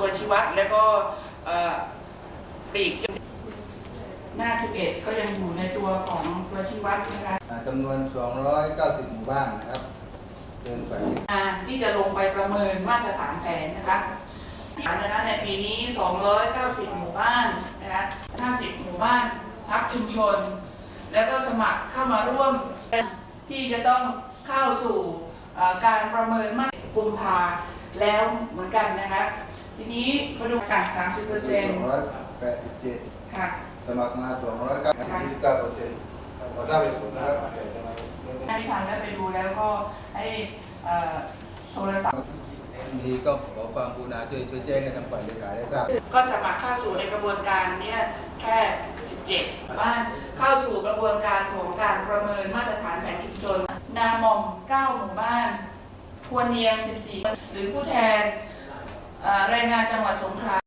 ตัวชี้วัดแล้วก็เอ่อปลีกหน้า 11 ก็ยังอยู่ในตัวของตัวชี้วัดนะคะอ่าจำนวน 290 หมู่บ้านนะครับเกินกว่างานที่จะลงไปประเมินมาตรฐานแผนนะคะนะคะในปีนี้ 290 หมู่บ้านนะคะ50 หมู่บ้านทับชุมชน แล้วก็สมัครเข้ามาร่วมที่จะต้องเข้าสู่เอ่อการประเมินมาตรกุมภาแล้วเหมือนกันนะคะ ทีนี้มาดูกัน30เปอร์เซ็นต์287ค่ะสมัครมา299เปอร์เซ็นต์ขอทราบเหตุผลนะครับแต่สมัครไม่ไม่ให้ทันแล้วไปดูแล้วก็ให้เอ่อโทรศัพท์มีก็ขอความกรุณาช่วยช่วยแจ้งให้ทางฝ่ายเลขาได้ทราบ ก็สมัครเข้าสู่ในกระบวนการเนี่ยแค่ 17 บ้านเข้าสู่กระบวนการของการประเมินมาตรฐานแผนชุมชนนามอม 9 หมู่บ้าน ควรเนียง 14 หรือผู้แทนเอ่อแรงงานจังหวัดสงขลา